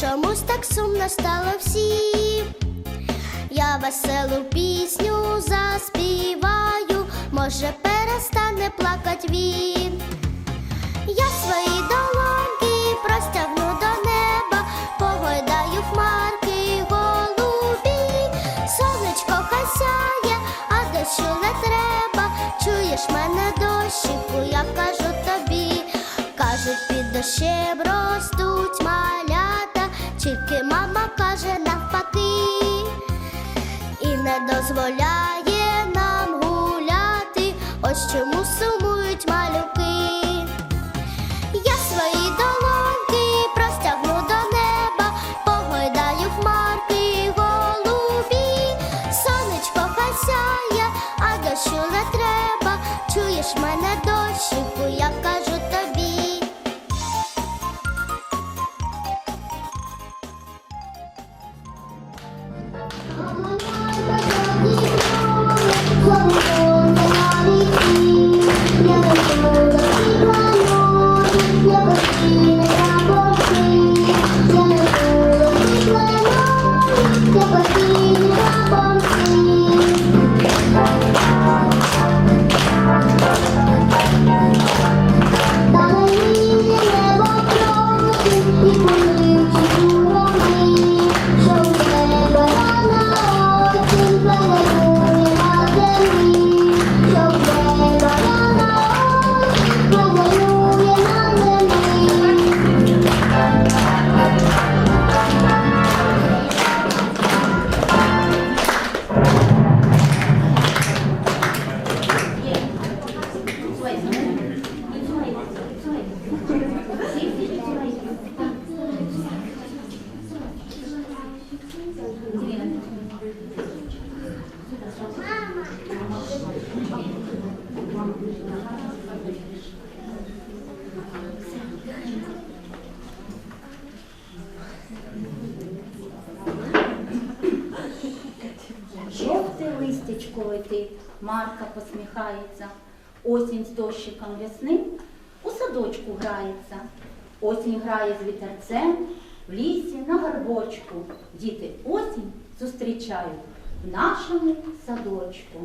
чомусь так сумно стало всім. Я веселу пісню заспіваю, може перестане плакать він. Я свої долоньки простягну до неба, погойдаю хмарки голубі, сонечко хай сяє, а дощу не треба. Чуєш мене дощику, я кажу тобі, кажуть, під дощем ростуть малята, тільки мама каже навпаки. І не дозволяє Марка посміхається, осінь з дощиком весни у садочку грається. Осінь грає з вітерцем, в лісі на горбочку. Діти осінь зустрічають в нашому садочку.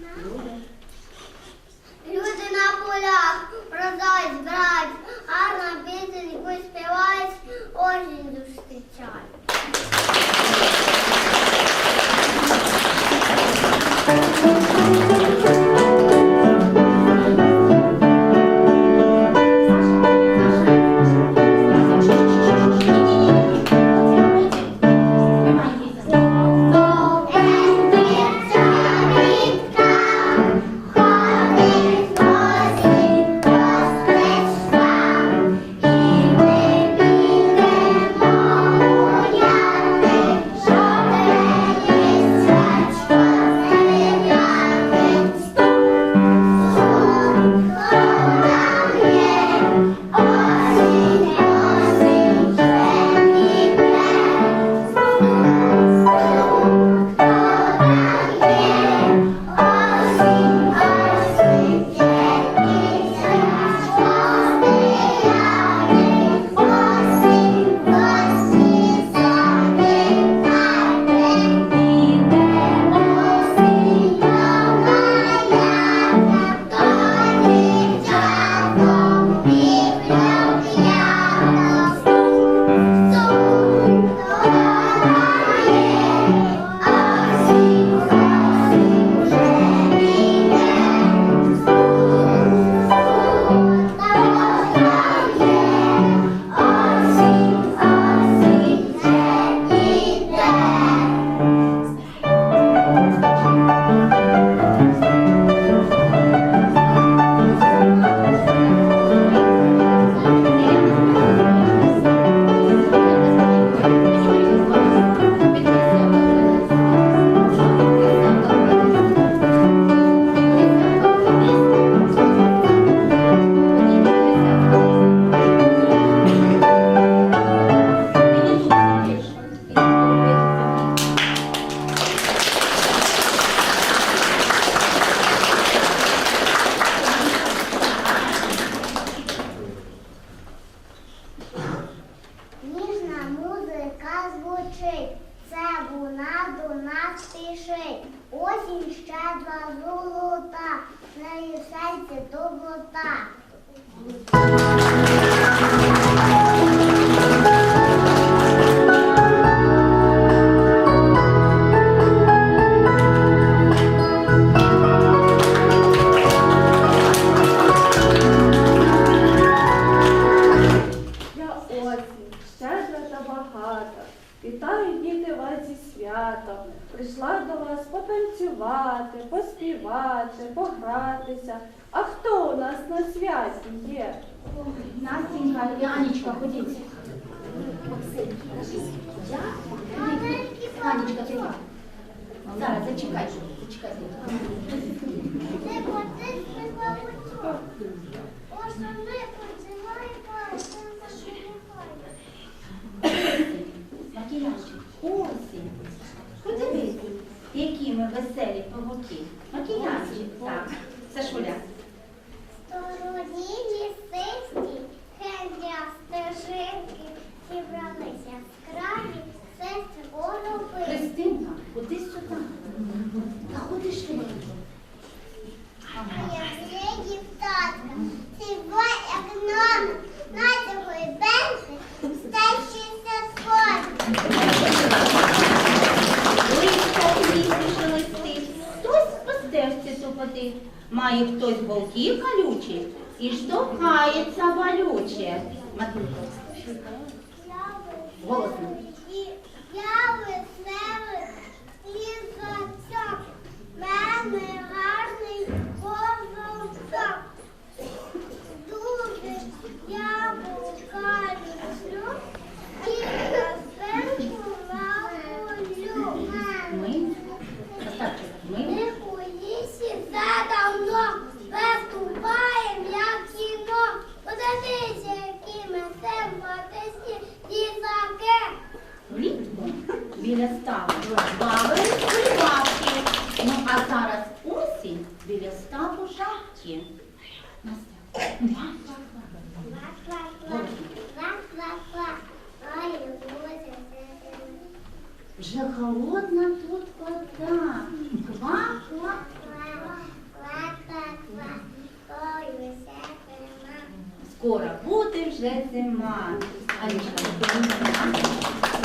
No. Ще два золота, на її серці доброта. пожартувати, поспівати, погратися. А хто у нас на святі є? Настінька, Янічка, ходіть. Максим, я? Анічка, ти. Зараз зачекай, зачекай. Макіяжик. О, E aqui uma vasilha para o quê? Maquiagem. Має хтось болти колючі і штовхається болюче. Матвійко. Голосно. Я веселий лізочок, мене Скоро буде вже зима. Анічка.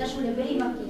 Você acha que eu aqui? É